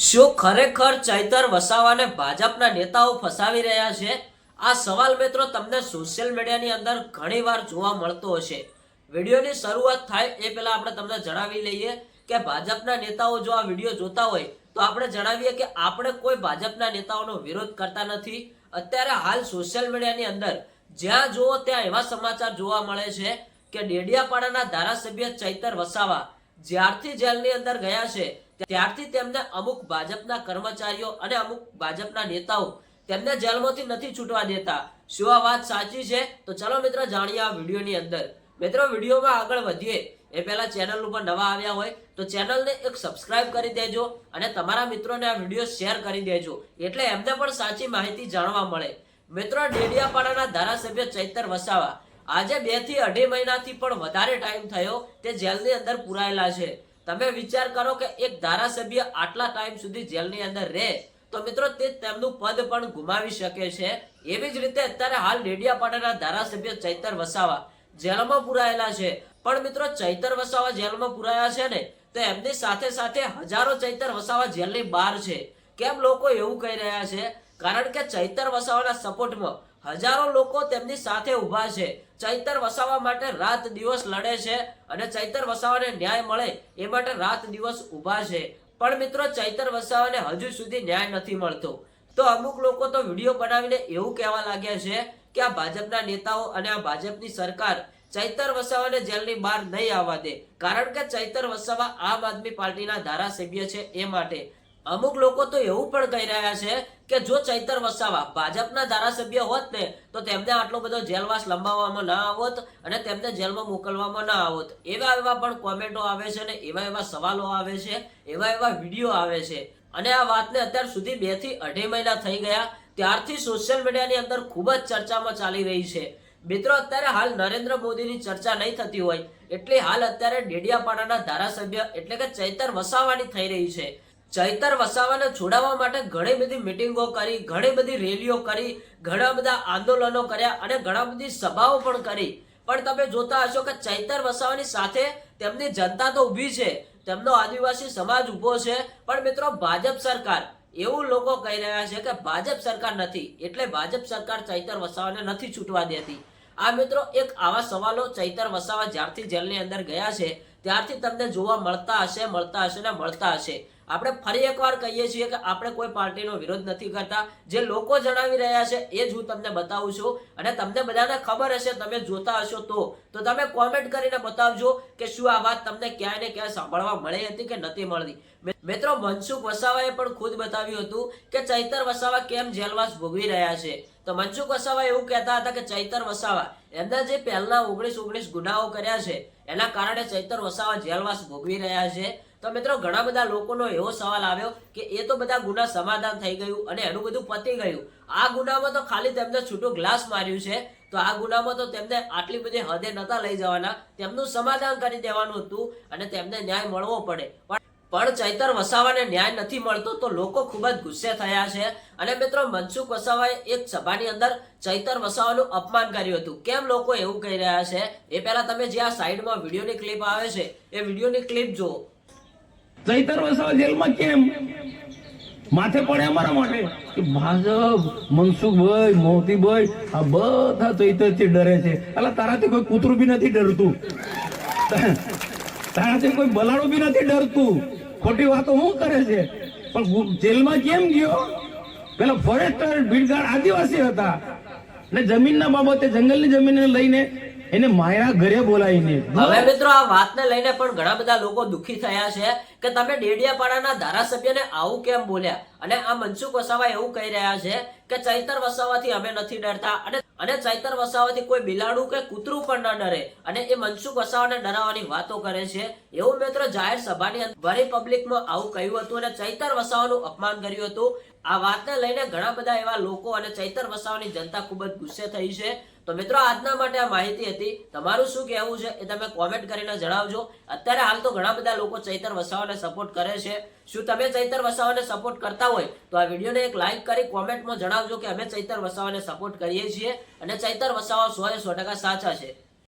શું ખરેખર ચૈતર વસાવાને ભાજપના નેતાઓ ફસાવી રહ્યા છે? આ સવાલ મિત્રો તમને સોશિયલ મીડિયાની અંદર ઘણીવાર જોવા મળતો હશે. વિડીયોની શરૂઆત થાય એ પહેલા આપણે તમને જણાવી લઈએ કે ભાજપના નેતાઓ જો આ વીડિયો જોતા હોય, તો આપણે જણાવીએ કે આપણે કોઈ ભાજપના નેતાઓનો વિરોધ કરતા નથી. અત્યારે હાલ સોશિયલ મીડિયાની અંદર જ્યાં જુઓ ત્યાં એવા સમાચાર જોવા મળે છે કે ડેડિયાપાડાના ધારાસભ્ય ચૈતર વસાવા જ્યારથી જેલની અંદર ગયા છે, ત્યારથી તેમને અમુક ભાજપના કર્મચારીઓ અને અમુક ભાજપના નેતાઓ તેમને જેલમાંથી નથી છૂટવા દેતા. શું આ વાત સાચી છે? તો ચલો મિત્રો જાણીએ આ વિડીયોની અંદર. મિત્રો, વિડીયોમાં આગળ વધીએ. એ પહેલા ચેનલ ઉપર નવા આવ્યા હોય તો ચેનલને એક સબસ્ક્રાઇબ કરી દેજો અને તમારા મિત્રોને આ વીડિયો શેર કરી દેજો. એટલે એમને પણ સાચી માહિતી જાણવા મળે. મિત્રો, ડેડિયાપાડાના ધારાસભ્ય ચૈતર વસાવા આજે બેથી અઢી મહિનાથી પણ વધારે ટાઈમ થયો તે જેલની અંદર પુરાયેલા છે. તમે વિચાર કરો કે એક ધારાસભ્ય આટલા ટાઈમ સુધી જેલની અંદર રહે, તો મિત્રો તે તેમનું પદ પણ ગુમાવી શકે છે. એવી જ રીતે અત્યારે હાલ ડેડિયાપાડાના ધારાસભ્ય ચૈતર વસાવા જેલમાં પુરાયેલા છે. પણ મિત્રો ચૈતર વસાવા જેલમાં પુરાયા છે ને, તો એમની સાથે સાથે હજારો ચૈતર વસાવા જેલની બહાર છે. કેમ લોકો એવું કહી રહ્યા છે? કારણ કે ચૈતર વસાવાના સપોર્ટમાં હજારો લોકો તેમની સાથે ઊભા છે. ચૈતર વસાવા માટે રાત દિવસ લડે છે અને ચૈતર વસાવાને ન્યાય મળે એ માટે રાત દિવસ ઊભા છે. પણ મિત્રો, ચૈતર વસાવાને હજુ સુધી ન્યાય નથી મળતો. તો અમુક લોકો તો વીડિયો બનાવીને એવું કહેવા લાગ્યા છે કે આ ભાજપના નેતાઓ અને આ ભાજપની સરકાર ચૈતર વસાવાને જેલની બહાર નહીં આવવા દે. કારણ કે ચૈતર વસાવા આમ આદમી પાર્ટીના ધારાસભ્ય છે એ માટે. અમુક લોકો તો એવું પણ કહી રહ્યા છે કે જો ચૈતર વસાવા ભાજપના ધારાસભ્ય હોત ને, તો તેમને આટલો બધો જેલવાસ લંબાવવામાં ના આવત અને તેમને જેલમાં મોકલવામાં ના આવત. એવા એવા પણ કોમેન્ટો આવે છે ને, એવા એવા સવાલો આવે છે, એવા એવા વીડિયો આવે છે. અને આ વાતને અત્યાર સુધી બેથી અઢી મહિના થઈ ગયા, ત્યારથી સોશિયલ મીડિયાની અંદર ખૂબ જ ચર્ચામાં ચાલી રહી છે. મિત્રો, અત્યારે હાલ નરેન્દ્ર મોદીની ચર્ચા નહીં થતી હોય, એટલે હાલ અત્યારે ડેડિયાપાડાના ધારાસભ્ય એટલે કે ચૈતર વસાવાની થઈ રહી છે. ચૈતર વસાવાને છોડાવવા માટે ઘણી બધી મિટિંગો કરી, ઘણી બધી રેલીઓ કરી, ઘણા બધા આંદોલનો કર્યા અને ઘણા બધી સભાઓ પણ કરી. પણ તમે જોતા હશો કે ચૈતર વસાવાની સાથે તેમની જનતા તો ઊભી છે, તેમનો આદિવાસી સમાજ ઊભો છે. પણ મિત્રો, ભાજપ સરકાર એવું લોકો કહી રહ્યા છે કે ભાજપ સરકાર નથી, એટલે ભાજપ સરકાર ચૈતર વસાવાને નથી છૂટવા દેતી. આ મિત્રો, એક આવા સવાલો ચૈતર વસાવા જ્યારથી જેલની અંદર ગયા છે, ત્યારથી તમને જોવા મળતા હશે મળતા હશે ને મળતા હશે. આપણે ફરી એકવાર કહીએ છીએ કે આપણે કોઈ પાર્ટીનો વિરોધ નથી કરતા. જે લોકો જણાવી રહ્યા છે એ જ હું તમને બતાવું છું. અને તમને બધાને ખબર હશે, તમે જોતા હશો તો. તો તમે કોમેન્ટ કરીને બતાવજો કે શું આ વાત તમને ક્યાંય ને ક્યાંય સાંભળવા મળી હતી કે નથી મળતી. મિત્રો, મનસુખ વસાવાએ પણ ખુદ બતાવ્યું હતું કે ચૈતર વસાવા કેમ જેલવાસ ભોગવી રહ્યા છે. તો મનસુખ વસાવા એવું કહેતા હતા કે ચૈતર વસાવા એમના જે પહેલા ઓગણીસ ઓગણીસ ગુનાઓ કર્યા છે, એના કારણે ચૈતર વસાવા જેલવાસ ભોગવી રહ્યા છે. તો મિત્રો, ઘણા બધા લોકોનો એવો સવાલ આવ્યો કે એ તો બધા ગુના સમાધાન થઈ ગયું અને એનું બધું પતી ગયું. આ ગુનામાં તો ખાલી તેમને છૂટું ગ્લાસ માર્યું છે. તો આ ગુનામાં તો તેમને આટલી બધી હદે નતા લઈ જવાના. તેમનું સમાધાન કરી દેવાનું હતું અને તેમને ન્યાય મળવો પડે. પણ ચૈતર વસાવાને ન્યાય નથી મળતો તો લોકો ખૂબ જ ગુસ્સે થયા છે. અને મિત્રો, મનસુખ વસાવાએ એક સભાની અંદર ચૈતર વસાવાનું અપમાન કર્યું હતું. કેમ લોકો એવું કહી રહ્યા છે? એ પહેલા તમે જે આ સાઈડમાં વિડીયોની ક્લિપ આવે છે, એ વિડીયોની ક્લિપ જુઓ. ચૈતર વસાવા જેલમાં કેમ? માથે પડે ભાજપ, મનસુખભાઈ, મોતીભાઈ, આ બધા ચૈતરથી ડરે છે. અલા, તારાથી કોઈ કૂતરું બી નથી ડરતું. તારાથી કોઈ બલાડું બી નથી ડરતું. ખોટી વાતો શું કરે છે? પણ જેલમાં કેમ ગયો? પેલા ફોરેસ્ટર ભીડગાડ આદિવાસી હતા. ને જમીનના બાબતે જંગલની જમીનને લઈને એને માયા ઘરે બોલાવીને હવે મિત્રો આ વાતને લઈને પણ ઘણા બધા લોકો દુખી થયા છે કે તમે ડેડિયાપાડાના ધારાસભ્યને આવું કેમ બોલ્યા? અને આ મનસુખ વસાવા એવું કહી રહ્યા છે કે ચૈતર વસાવાથી અમે નથી ડરતા અને અને ચૈતર વસાવાથી કોઈ બિલાડું કે કૂતરું પણ ન ડરે. અને એ મનસુખ વસાવાને ડરાવવાની વાતો કરે છે. એવું મિત્રો જાહેર સભાની અંદર ભરી પબ્લિકમાં આવું કહ્યું હતું અને ચૈતર વસાવાનું અપમાન કર્યું હતું. આ વાતને લઈને ઘણા બધા એવા લોકો અને ચૈતર વસાવાની જનતા ખૂબ જ ગુસ્સે થઈ છે. તો મિત્રો, આજના માટે આ માહિતી હતી. તમારું શું કહેવું છે એ તમે કોમેન્ટ કરીને જણાવજો. અત્યારે હાલ તો ઘણા બધા લોકો ચૈતર વસાવાને સપોર્ટ કરે છે. શું તમે ચૈતર વસાવાને સપોર્ટ કરતા હોય તો આ વિડીયોને એક લાઇક કરી કોમેન્ટમાં જણાવજો કે અમે ચૈતર વસાવાને સપોર્ટ કરીએ છીએ અને ચૈતર વસાવા સો એ સો ટકા સાચા છે.